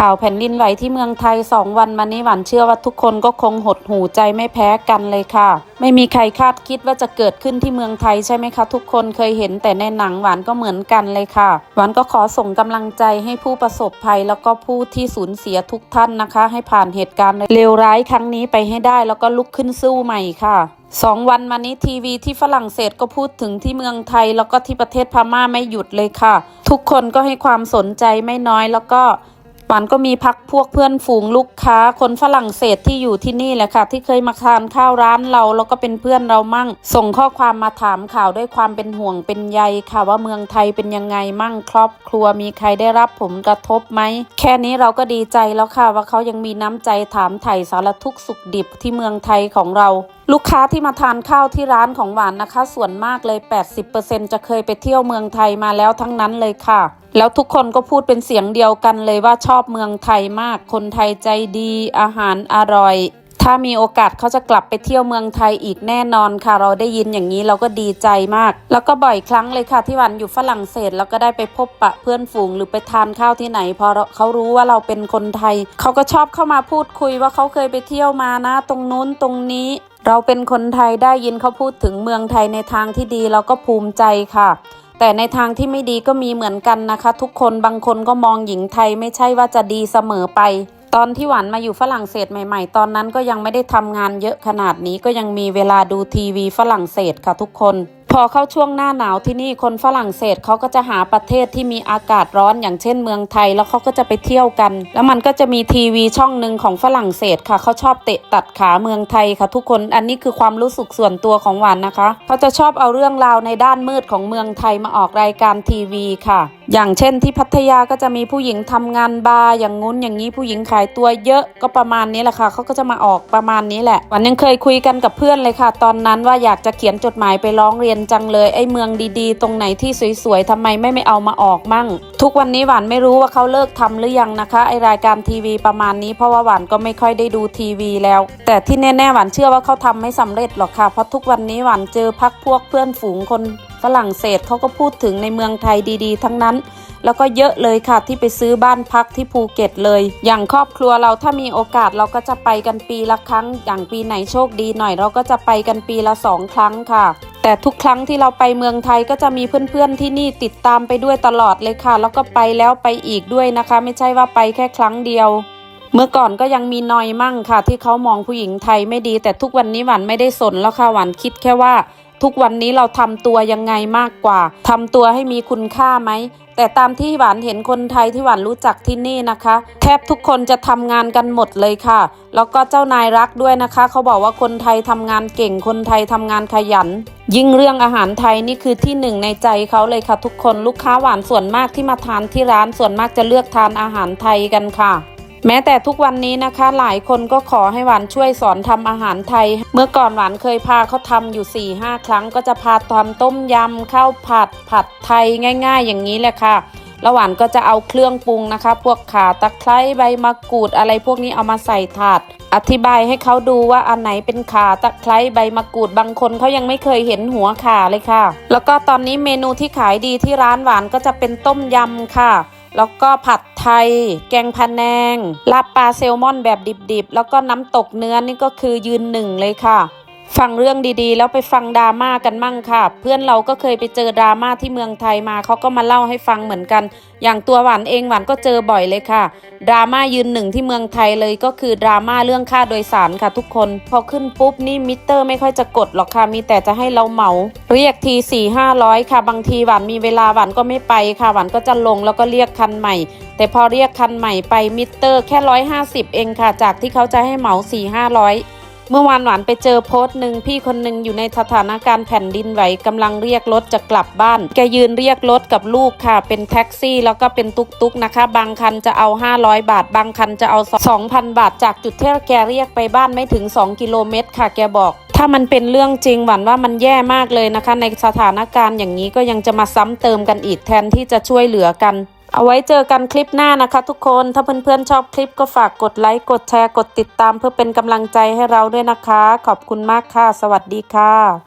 ข่าวแผ่นดินไหวที่เมืองไทย2วันมานี้หวานเชื่อว่าทุกคนก็คงหดหูใจไม่แพ้กันเลยค่ะ ไม่มีใครคาดคิดว่าจะเกิดขึ้นที่เมืองไทยใช่ไหมคะ ทุกคนเคยเห็นแต่ในหนังหวานก็เหมือนกันเลยค่ะ หวานก็ขอส่งกำลังใจให้ผู้ประสบภัย แล้วก็ผู้ที่สูญเสียทุกท่านนะคะ ให้ผ่านเหตุการณ์เลวร้ายครั้งนี้ไปให้ได้ แล้วก็ลุกขึ้นสู้ใหม่ค่ะสองวันมานี้ทีวีที่ฝรั่งเศสก็พูดถึงที่เมืองไทย แล้วก็ที่ประเทศพม่าไม่หยุดเลยค่ะ ทุกคนก็ให้ความสนใจไม่น้อยแล้วก็ หวานก็มีพักพวกเพื่อนฝูงลูกค้า คนฝรั่งเศสที่อยู่ที่นี่แหละค่ะ ที่เคยมาทานข้าวร้านเราแล้วก็เป็นเพื่อนเรามั่ง ส่งข้อความมาถามข่าวด้วยความเป็นห่วงเป็นใยค่ะว่าเมืองไทยเป็นยังไงมั่งครอบครัวมีใครได้รับผลกระทบไหม แค่นี้เราก็ดีใจแล้วค่ะว่าเขายังมีน้ำใจถามไถ่สารทุกข์สุขดิบที่เมืองไทยของเรา ลูกค้าที่มาทานข้าวที่ร้านของหวานนะคะ ส่วนมากเลย 80%จะเคยไปเที่ยวเมืองไทยมาแล้วทั้งนั้นเลยค่ะ แล้วทุกคนก็พูดเป็นเสียงเดียวกันเลยว่าชอบเมืองไทยมาก คนไทยใจดี อาหารอร่อย ถ้ามีโอกาสเขาจะกลับไปเที่ยวเมืองไทยอีกแน่นอนค่ะ เราได้ยินอย่างนี้เราก็ดีใจมาก แล้วก็บ่อยครั้งเลยค่ะที่หวันอยู่ฝรั่งเศสแล้วก็ได้ไปพบปะเพื่อนฝูงหรือไปทานข้าวที่ไหนพอเขารู้ว่าเราเป็นคนไทย เขาก็ชอบเข้ามาพูดคุยว่าเขาเคยไปเที่ยวมานะ ตรงนู้นตรงนี้ เราเป็นคนไทยได้ยินเขาพูดถึงเมืองไทยในทางที่ดีเราก็ภูมิใจค่ะ แต่ในทางที่ไม่ดีก็มีเหมือนกันนะคะ ทุกคนบางคนก็มองหญิงไทยไม่ใช่ว่าจะดีเสมอไป ตอนที่หวานมาอยู่ฝรั่งเศสใหม่ ๆ ตอนนั้นก็ยังไม่ได้ทำงานเยอะขนาดนี้ก็ยังมีเวลาดูทีวีฝรั่งเศสค่ะทุกคน อเข้าช่วงหน้าหนาวที่นี่คนฝรั่งเศสเขาก็จะหาประเทศที่มีอากาศร้อนอย่างเช่นเมืองไทยแล้วเขาก็จะไปเที่ยวกัน แล้วมันก็จะมีทีวีช่องหนึ่งของฝรั่งเศสค่ะเขาชอบเตะตัดขาเมืองไทยค่ะ ทุกคนอันนี้คือความรู้สึกส่วนตัวของหวานนะคะเขาจะชอบเอาเรื่องราวในด้านมืดของเมืองไทยมาออกรายการทีวีค่ะ อย่างเช่นที่พัทยาก็จะมีผู้หญิงทำงานบาร์อย่างงุ้นอย่างนี้ผู้หญิงขายตัวเยอะก็ประมาณนี้แหละค่ะเขาก็จะมาออกประมาณนี้แหละ วันยังเคยคุยกันกับเพื่อนเลยค่ะ ตอนนั้นว่าอยากจะเขียนจดหมายไปร้องเรียนจังเลยไอ้เมืองดีๆ ตรงไหนที่สวยๆทำไมไม่ไม่เอามาออกมั่ง ทุกวันนี้หวานไม่รู้ว่าเขาเลิกทำหรือยังนะคะไอรายการทีวีประมาณนี้เพราะว่าหวานก็ไม่ค่อยได้ดูทีวีแล้ว แต่ที่แน่ๆหวานเชื่อว่าเขาทำไม่สำเร็จหรอกค่ะเพราะทุกวันนี้หวานเจอพักพวกเพื่อนฝูงคนฝรั่งเศสเขาก็พูดถึงในเมืองไทยดีๆ ทั้งนั้น แล้วก็เยอะเลยค่ะที่ไปซื้อบ้านพักที่ภูเก็ตเลย อย่างครอบครัวเราถ้ามีโอกาสเราก็จะไปกันปีละครั้ง อย่างปีไหนโชคดีหน่อย เราก็จะไปกันปีละสองครั้งค่ะ แต่ทุกครั้งที่เราไปเมืองไทยก็จะมีเพื่อนๆที่นี่ติดตามไปด้วยตลอดเลยค่ะ แล้วก็ไปแล้วไปอีกด้วยนะคะ ไม่ใช่ว่าไปแค่ครั้งเดียวเมื่อก่อนก็ยังมีนอยมั่งค่ะ ที่เขามองผู้หญิงไทยไม่ดี แต่ทุกวันนี้หวานไม่ได้สนแล้วค่ะหวานคิดแค่ว่า ทุกวันนี้เราทำตัวยังไงมากกว่าทำตัวให้มีคุณค่าไหมแต่ตามที่หวานเห็นคนไทยที่หวานรู้จักที่นี่นะคะ แทบทุกคนจะทำงานกันหมดเลยค่ะ แล้วก็เจ้านายรักด้วยนะคะ เขาบอกว่าคนไทยทำงานเก่งคนไทยทำงานขยัน ยิ่งเรื่องอาหารไทยนี่คือที่หนึ่งในใจเขาเลยค่ะ ทุกคนลูกค้าหวานส่วนมากที่มาทานที่ร้านส่วนมากจะเลือกทานอาหารไทยกันค่ะ แม้แต่ทุกวันนี้นะคะ หลายคนก็ขอให้หวานช่วยสอนทำอาหารไทย เมื่อก่อนหวานเคยพาเขาทำอยู่4ี่ห้าครั้ง ก็จะพาทำต้มยำข้าวผัดผัดไทยง่าย ๆ อย่างนี้แหละค่ะแล้วหวานก็จะเอาเครื่องปรุงนะคะ พวกข่าตะไคร้ใบมะกรูดอะไรพวกนี้เอามาใส่ถาด อธิบายให้เขาดูว่าอันไหนเป็นข่าตะไคร้ใบมะกรูดบางคนเขายังไม่เคยเห็นหัวข่าเลยค่ะ แล้วก็ตอนนี้เมนูที่ขายดีที่ร้านหวานก็จะเป็นต้มยำค่ะ แล้วก็ผัดไทย แกงพะแนงลาบปลาแซลมอนแบบดิบๆ แล้วก็น้ำตกเนื้อนี่ก็คือยืนหนึ่งเลยค่ะ ฟังเรื่องดีๆ แล้วไปฟังดราม่ากันมั่งค่ะ เพื่อนเราก็เคยไปเจอดราม่าที่เมืองไทยมาเขาก็มาเล่าให้ฟังเหมือนกัน อย่างตัวหวานเองหวานก็เจอบ่อยเลยค่ะดราม่ายืนหนึ่งที่เมืองไทยเลยก็คือดราม่าเรื่องค่าโดยสารค่ะทุกคน พอขึ้นปุ๊บนี่มิเตอร์ไม่ค่อยจะกดหรอกค่ะมีแต่จะให้เราเหมา เรียกทีสี่ห้าร้อยค่ะ บางทีหวานมีเวลาหวานก็ไม่ไปค่ะหวานก็จะลงแล้วก็เรียกคันใหม่ แต่พอเรียกคันใหม่ไปมิเตอร์แค่ร้อยห้าสิบเองค่ะ จากที่เขาจะให้เหมาสี่ห้าร้อย เมื่อวานหวานไปเจอโพสต์หนึ่งพี่คนหนึ่งอยู่ในสถานการณ์แผ่นดินไหวกำลังเรียกรถจะกลับบ้าน แกยืนเรียกรถกับลูกค่ะ เป็นแท็กซี่แล้วก็เป็นตุกตุกนะคะ บางคันจะเอา 500 บาท บางคันจะเอา 2,000 บาท จากจุดที่แกเรียกไปบ้านไม่ถึง 2 กิโลเมตร ค่ะแกบอก ถ้ามันเป็นเรื่องจริงหวันว่ามันแย่มากเลยนะคะ ในสถานการณ์อย่างนี้ก็ยังจะมาซ้ำเติมกันอีกแทนที่จะช่วยเหลือกัน เอาไว้เจอกันคลิปหน้านะคะทุกคน ถ้าเพื่อนๆชอบคลิปก็ฝากกดไลค์ กดแชร์ กดติดตามเพื่อเป็นกำลังใจให้เราด้วยนะคะ ขอบคุณมากค่ะ สวัสดีค่ะ